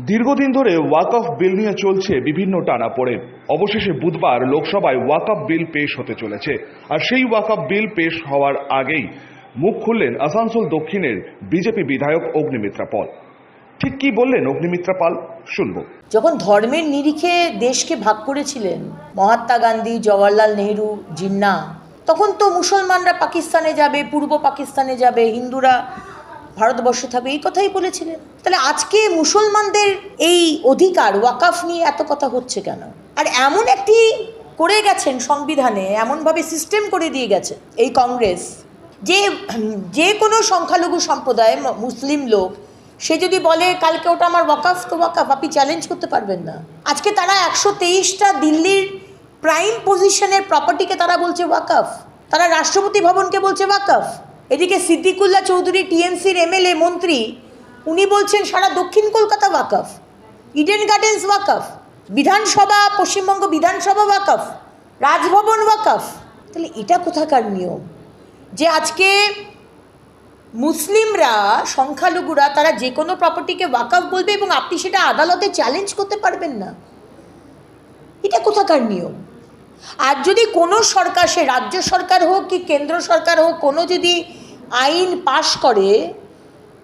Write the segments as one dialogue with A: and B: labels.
A: দীর্ঘদিন ধরে ওয়াকফ বিল নিয়ে চলছে বিভিন্ন টানাপোড়েন অবশেষে বুধবার লোকসভায় ওয়াকফ বিল পেশ হতে চলেছে। আর সেই ওয়াকফ বিল পেশ হওয়ার আগেই মুখ খুললেন আসানসোল দক্ষিণের বিজেপি বিধায়ক অগ্নিমিত্রা পল। ঠিক কি বললেন অগ্নিমিত্রা পাল? শুনব।
B: যখন ধর্মের নিরিখে দেশকে ভাগ করেছিলেন মহাত্মা গান্ধী, জওয়াহরলাল নেহরু, জিন্না, তখন তো মুসলমানরা পাকিস্তানে যাবে, পূর্ব পাকিস্তানে যাবে, হিন্দুরা ভারতবর্ষে থাকবে, এই কথাই বলেছিলেন। তাহলে আজকে মুসলমানদের এই অধিকার, ওয়াকাফ নিয়ে এত কথা হচ্ছে কেন? আর এমন একটি করে গেছেন সংবিধানে, এমনভাবে সিস্টেম করে দিয়ে গেছে এই কংগ্রেস যে যে কোনো সংখ্যালঘু সম্প্রদায় মুসলিম লোক, সে যদি বলে কালকে ওটা আমার ওয়াকাফ, তো ওয়াকাফ, আপনি চ্যালেঞ্জ করতে পারবেন না। আজকে তারা একশো তেইশটা দিল্লির প্রাইম পজিশনের প্রপার্টিকে তারা বলছে ওয়াকাফ, তারা রাষ্ট্রপতি ভবনকে বলছে ওয়াকাফ। এদিকে সিদ্দিকুল্লা চৌধুরী টিএমসির এমএলএ মন্ত্রী, উনি বলছেন সারা দক্ষিণ কলকাতা ওয়াকফ, ইডেন গার্ডেন্স ওয়াকাফ, বিধানসভা, পশ্চিমবঙ্গ বিধানসভা ওয়াকফ, রাজভবন ওয়াকাফ। তাহলে এটা কোথাকার নিয়ম? যে আজকে মুসলিমরা, সংখ্যালঘুরা, তারা যে কোনো প্রপার্টিকে ওয়াকফ বলবে এবং আপনি সেটা আদালতে চ্যালেঞ্জ করতে পারবেন না। এটা কোথাকার নিয়ম? আর যদি কোনো সরকার, সে রাজ্য সরকার হোক কি কেন্দ্র সরকার হোক, কোনো যদি আইন পাশ করে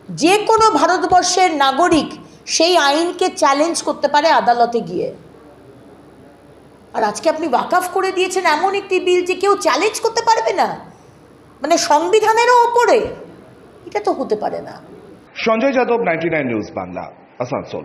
B: যে কোনো ভারতবর্ষের নাগরিক সেই আইনকে চ্যালেঞ্জ করতে পারে আদালতে গিয়ে। আর আজকে আপনি ওয়াকাফ করে দিয়েছেন এমন একটি বিল যে কেউ চ্যালেঞ্জ করতে পারবে না। মানে সংবিধানেরও ওপরে। এটা তো হতে পারে না।
A: Sanjay Yadav ninety news Bangla, Asansol.